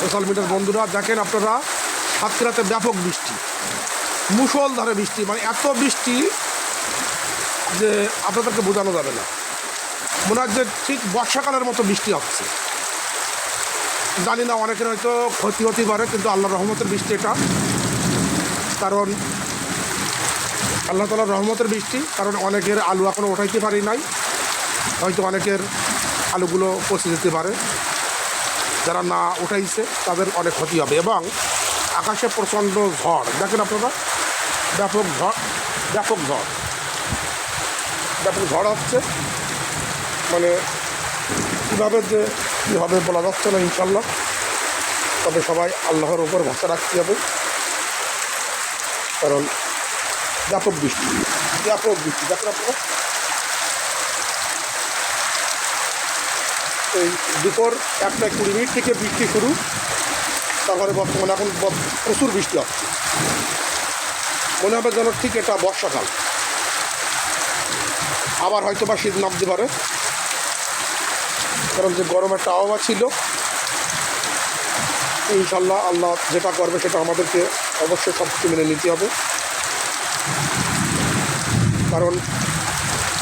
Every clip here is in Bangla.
সোশ্যাল মিডিয়ার বন্ধুরা, দেখেন আপনারা, সাতক্ষীরাতে ব্যাপক বৃষ্টি, মুষলধারে বৃষ্টি মানে এত বৃষ্টি যে আপনাদেরকে বোঝানো যাবে না। মনে হয় যে ঠিক বর্ষাকালের মতো বৃষ্টি হচ্ছে। জানি না, অনেকের হয়তো ক্ষতি হতে পারে, কিন্তু আল্লাহ রহমতের বৃষ্টি এটা। কারণ আল্লাহ তালার রহমতের বৃষ্টি, কারণ অনেকের আলু এখনও ওঠাইতে পারি নাই। হয়তো অনেকের আলুগুলো পচে যেতে পারে। যারা না উঠাইছে, তাদের অনেক ক্ষতি হবে। এবং আকাশে প্রচণ্ড ঝড়। দেখেন আপনারা, ব্যাপক ঝড় ব্যাপক ঝড়। ব্যাপক ঝড় আসছে। মানে কীভাবে যে কী হবে বলা যাচ্ছে না, ইনশাল্লাহ। তবে সবাই আল্লাহর উপর ভরসা রাখতে হবে। কারণ ব্যাপক বৃষ্টি ব্যাপক বৃষ্টি। দেখেন আপনারা দুপুর একটা কুড়ি মিনিট থেকে বৃষ্টি শুরু। তারপরে বর্তমানে এখন প্রচুর বৃষ্টি হচ্ছে। মনে হবে যেন ঠিক এটা বর্ষাকাল। আবার হয়তো বা শীত নামতে পারে। কারণ যে গরম একটা আবহাওয়া ছিল ইনশাল্লাহ আল্লাহ যেটা করবে সেটা আমাদেরকে অবশ্যই সব কিছু মেনে নিতে হবে। কারণ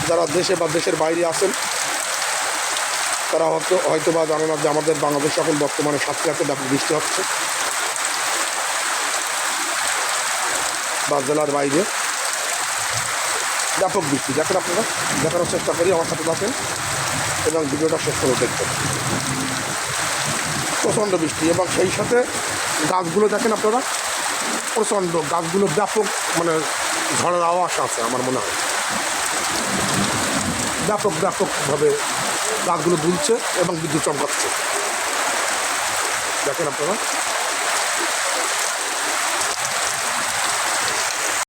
যারা দেশে বা দেশের বাইরে আছেন তারা হয়তো হয়তো বা জানে না যে আমাদের বাংলাদেশ এখন বর্তমানে সাতক্ষীরাতে ব্যাপক বৃষ্টি হচ্ছে। বা জেলার বাইরে। ব্যাপক বৃষ্টি দেখেন আপনারা, দেখানোর চেষ্টা করি, আমার সাথে দেখেন এবং ভিডিওটা শেষ করে দেখবেন। প্রচণ্ড বৃষ্টি, এবং সেই সাথে গাছগুলো দেখেন আপনারা, প্রচণ্ড গাছগুলো ব্যাপক মানে ঝড়ের আওয়াজ আছে, আমার মনে হয়। ব্যাপক, ব্যাপকভাবে গাছগুলো দুলছে এবং বিদ্যুৎ চমকাচ্ছে। দেখেন আপনারা।